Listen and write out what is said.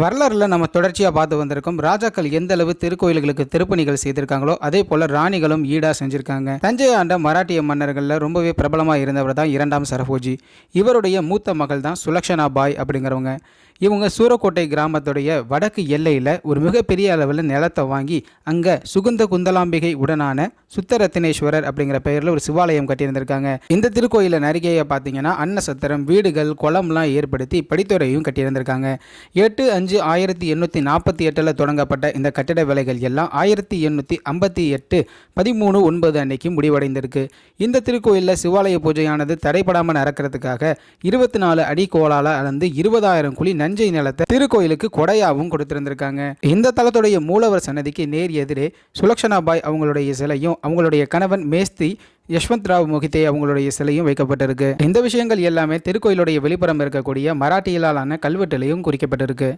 வரலாறுல நம்ம தொடர்ச்சியாக பார்த்து வந்திருக்கோம். ராஜாக்கள் எந்த அளவு திருக்கோயில்களுக்கு திருப்பணிகள் செய்திருக்காங்களோ அதே போல ராணிகளும் ஈடா செஞ்சிருக்காங்க. தஞ்சை ஆண்ட மராட்டிய மன்னர்களில் ரொம்பவே பிரபலமாக இருந்தவர் தான் இரண்டாம் சரபோஜி இவருடைய மூத்த மகள் தான் சுலக்ஷனா பாய் அப்படிங்கிறவங்க. இவங்க சூரக்கோட்டை கிராமத்துடைய வடக்கு எல்லையில் ஒரு மிகப்பெரிய அளவில் நிலத்தை வாங்கி அங்கே சுகுந்த குந்தலாம்பிகை உடனான சுத்தரத்தினேஸ்வரர் அப்படிங்கிற பெயரில் ஒரு சிவாலயம் கட்டியிருந்திருக்காங்க. இந்த திருக்கோயிலில் அருகேயே பார்த்தீங்கன்னா அன்னசத்திரம் வீடுகள் குளம்லாம் ஏற்படுத்தி படித்துறையும் கட்டியிருந்திருக்காங்க. எட்டு அஞ்சு ஆயிரத்தி எண்ணூற்றி நாற்பத்தி எட்டில் தொடங்கப்பட்ட இந்த கட்டிட வேலைகள் எல்லாம் ஆயிரத்தி எண்ணூற்றி ஐம்பத்தி எட்டு பதிமூணு ஒன்பது அன்னைக்கு முடிவடைந்திருக்கு. இந்த திருக்கோயிலில் சிவாலய பூஜையானது தடைப்படாமல் நடக்கிறதுக்காக இருபத்தி நாலு அடி கோலால் அளந்து இருபதாயிரம் குழி தஞ்சை நிலத்தை திருக்கோயிலுக்கு கொடையாவும் கொடுத்திருந்திருக்காங்க. இந்த தலத்துடைய மூலவர் சன்னதிக்கு நேர் எதிரே சுலக்ஷனாபாய் அவங்களுடைய சிலையும் அவங்களுடைய கணவன் மேஸ்தி யஷ்வந்த் ராவ் மொஹிதே அவங்களுடைய சிலையும் வைக்கப்பட்டிருக்கு. இந்த விஷயங்கள் எல்லாமே திருக்கோயிலுடைய வெளிப்புறம் இருக்கக்கூடிய மராட்டியலாலான கல்வெட்டுலையும் குறிக்கப்பட்டிருக்கு.